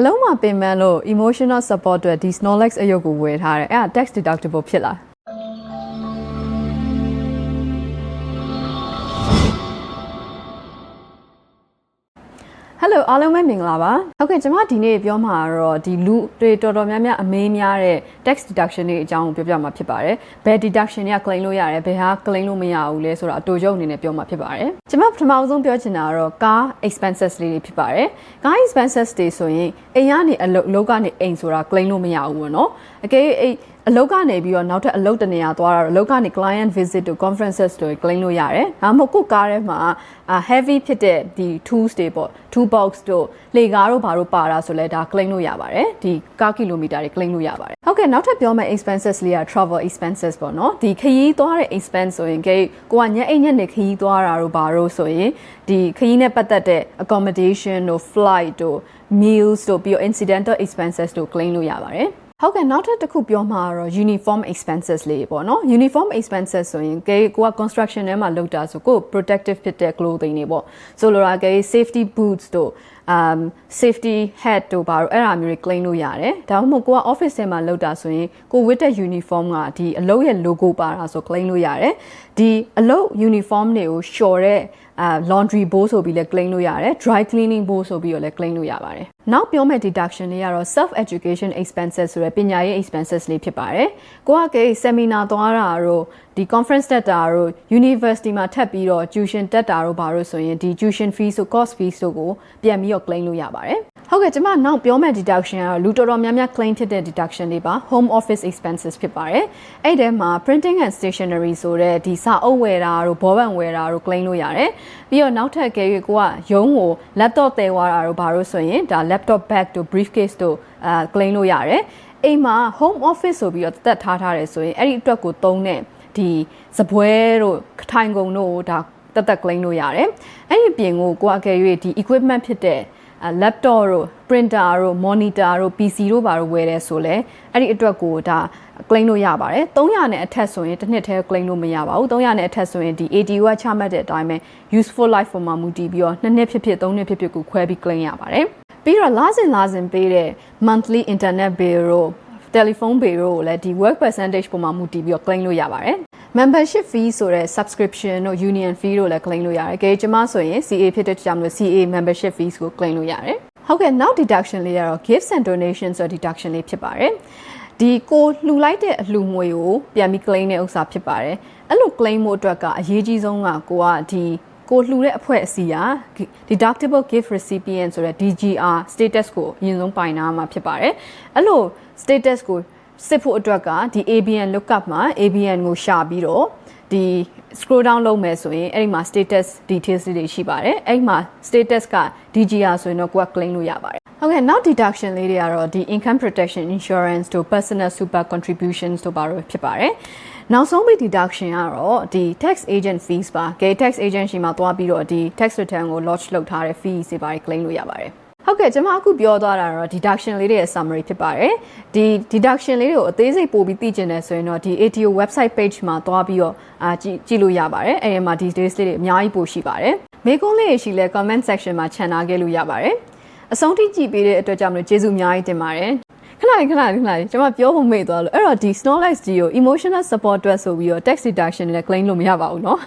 အလုံးမှာပင်ပန်းလို့ emotional support အတွက်ဒီ Snorlax အယုတ်ကိုဝယ်ထားတယ်အဲ့ဒါ tax deductible ဖြစ်လား Hello အားလုံးပဲမင်္ဂလာပါဟုတ်ကဲ့ကျွန်မဒီနေ့ပြောမှာတော့ဒီလူတွေတော်တော်များများအမေးများတဲ့ tax deduction တွေအကြောင်းကိုပြောပြမှာဖြစ်ပါတယ်ဘယ် deduction တွေက claim လို့ရတယ်ဘယ်ဟာ claim လို့မရဘူးလဲဆိုတာအတူတူအနေနဲ့ပြောမှာဖြစ်ပါတယ်ကျွန်မပထမဆုံးပြောချင်တာကတော့ car expenses လေးတွေဖြစ်ပါတယ် car expenses တွေဆိုရင်အိမ်ကနေအလုပ်အလုပ်ကနေအိမ်ဆိုတာ claim လို့မရဘူးပေါ့နော်အကယ်၍ အိမ်အလုပ်ကနေပြီးတော့နောက်ထပ်အလုပ်တစ်နေရာသွားတာတော့အလုပ်ကနေ client visit တို့ conferences တို့ claim လို့ရတယ်။ဒါမှမဟုတ်ကိုယ်ကားထဲမှာ heavy ဖြစ်တဲ့ဒီ tools တွေပေါ့ tool box တို့လေကားတို့ဘာတို့ပါတာဆိုလဲဒါ claim လို့ရပါတယ်။ဒီကားကီလိုမီတာတွေ claim လို့ရပါတယ်။ဟုတ်ကဲ့နောက်ထပ်ပြောမယ့် expenses လေးက travel expenses ပေါ့နော်။ဒီခရီးသွားတဲ့ expense ဆိုရင်ကိကိုကညအိမ်ညက်နေခရီးသွားတာတို့ဘာတို့ဆိုရင်ဒီခရီးနဲ့ပတ်သက်တဲ့ accommodation တို့ flight တို့ meals တို့ပြီးတော့ incidental expenses တို့ claim လို့ရပါတယ်။ ဟုတ်ကဲ့နောက်ထပ်တစ်ခုပြောမှာတော့ uniform expenses လေးပေါ့နော် uniform expenses ဆိုရင်ကဲကိုက construction ထဲမှာလုပ်တာဆိုကို protective ဖြစ်တဲ့ clothing တွေပေါ့ဆိုလိုတာကဲ safety boots တို့ um safety hat တို့ဘာလို့အဲ့ဒါမျိုးတွေ claim လို့ရတယ်ဒါမှမဟုတ်ကိုက office ထဲမှာလုပ်တာဆိုရင်ကိုဝတ်တဲ့ uniform ကဒီအလုပ်ရဲ့ logo ပါတာဆို claim လို့ရတယ်ဒီအလုပ် uniform တွေကို short တဲ့အာ laundry bowl ဆိုပြီးလဲ claim လို့ရတယ် dry cleaning bowl ဆိုပြီးတော့လဲ claim လို့ရပါတယ်နောက်ပြောမယ့် deduction တွေကတော့ self education expenses ဆိုရယ်ပညာရေး expenses လေးဖြစ်ပါတယ်ကိုကကေ seminar သွားတာတို့ ဒီ conference တက်တာတို့ university မှာထပ်ပြီးတော့ tuition တက်တာတို့ဘာလို့ဆိုရင်ဒီ tuition fees ဆို course fees တို့ကိုပြန်ပြီးတော့ claim လို့ရပါတယ်ဟုတ်ကဲ့ကျွန်မနောက်ပြောမယ့် deduction ကတော့လူတော်တော်များများ claim ဖြစ်တဲ့ deduction တွေပါ home office expenses ဖြစ်ပါတယ်အဲ့ဒီမှာ printing and stationery ဆိုတဲ့ဒီစာအုပ်ဝယ်တာတို့ဘောပန်ဝယ်တာတို့ claim လို့ရတယ်ပြီးတော့နောက်ထပ်ကဲ၍ကိုကရုံးကို laptop တည်သွားတာတို့ဘာလို့ဆိုရင်ဒါ laptop bag တို့ briefcase တို့အာ claim လို့ရတယ်အိမ်မှာ home office ဆိုပြီးတော့တက်ထားထားတယ်ဆိုရင်အဲ့ဒီအတွက်ကိုသုံးတဲ့ ဒီစပွဲတို့ထိုင်ကုန်တို့ဒါတက်တက် claim လို့ရတယ်အဲ့ဒီပြင်ကိုကိုကအကယ်၍ဒီ equipment ဖြစ်တဲ့ laptop တို့ printer တို့ monitor တို့ PC တို့ဘာလို့ဝယ်လဲဆိုလဲအဲ့ဒီအတွက်ကိုဒါ claim လို့ရပါတယ်300နဲ့အထက်ဆိုရင်တစ်နှစ်တည်း claim လို့မရပါဘူး300နဲ့အထက်ဆိုရင်ဒီ ATU ကချမှတ်တဲ့အတိုင်းပဲ useful life ပေါ်မှာမူတည်ပြီးတော့နှစ်နှစ်ဖြစ်ဖြစ်3နှစ်ဖြစ်ဖြစ်ကိုခွဲပြီး claim ရပါတယ်ပြီးတော့လာစဉ်လာစဉ်ပေးတဲ့ monthly internet bill တို့ telephone bill တို့ကိုလည်းဒီ work percentage ပေါ်မှာမူတည်ပြီးတော့ claim လို့ရပါတယ် membership fee ဆိုတဲ့ subscription တို့ union fee တို့လည်း claim လို့ရတယ်။ကြိကျမဆိုရင် CA ဖြစ်တဲ့ကြောင့်လို့ CA membership fees ကို claim လို့ရတယ်။ဟုတ်ကဲ့နောက် deduction လေးကတော့ gifts and donations ဆို deduction လေးဖြစ်ပါတယ်။ဒီကိုလှူလိုက်တဲ့အလှူငွေကိုပြန်ပြီး claim တဲ့ဥစ္စာဖြစ်ပါတယ်။အဲ့လို claim ဖို့အတွက်ကအရေးကြီးဆုံးကကိုကဒီ ကိုလှူတဲ့အဖွဲ့အစည်းက deductible gift recipient ဆိုတဲ့ DGR status ကိုအရင်ဆုံးပိုင်နာမှာဖြစ်ပါတယ်။အဲ့လို status ကိုစစ်ဖို့အတွက်ကဒီ ABN lookup မှာ ABN ကိုရှာပြီးတော့ဒီ scroll down လုပ်မယ်ဆိုရင်အဲ့ဒီမှာ status details တွေရှိပါတယ်အဲ့ဒီမှာ status က DGR ဆိုရင်တော့ကိုက claim လို့ရပါတယ် ဟုတ်ကဲ့နောက် deduction လေးတွေကတော့ဒီ income protection insurance တို့ personal super contributions တို့ပါတော့ဖြစ်ပါတယ်နောက်ဆုံးပိ deduction ကတော့ဒီ tax agent fees ပါ gay tax agent ရှိမှာသွားပြီးတော့ဒီ tax return ကို lodge လုပ်ထားတဲ့ fees တွေပါ claim လို့ရပါတယ်ဟုတ်ကဲ့ကျွန်မအခုပြောသွားတာတော့ deduction လေးတွေရဲ့ summary ဖြစ်ပါတယ်ဒီ deduction လေးတွေကိုအသေးစိတ်ပို့ပြီးသိချင်တယ်ဆိုရင်တော့ဒီ ATO website page မှာသွားပြီးတော့အာကြည့်ကြည့်လို့ရပါတယ်အဲဒီမှာ details လေးတွေအများကြီးပို့ရှိပါတယ်မေကွန်းလေးရှိလဲ comment section မှာ channel ခဲ့လို့ရပါတယ် အဆုံးထိကြည့်ပေးတဲ့အတွက်ကြောင့်မလို့ကျေးဇူးအများကြီးတင်ပါတယ်ခဏလေးခဏလေးခဏလေးကျွန်မပြောဖို့မေ့သွားလို့အဲ့တော့ဒီ Snorlax ကြီးကို emotional support အတွက်ဆိုပြီးတော့ tax deduction နဲ့ claim လို့မရပါဘူးเนาะ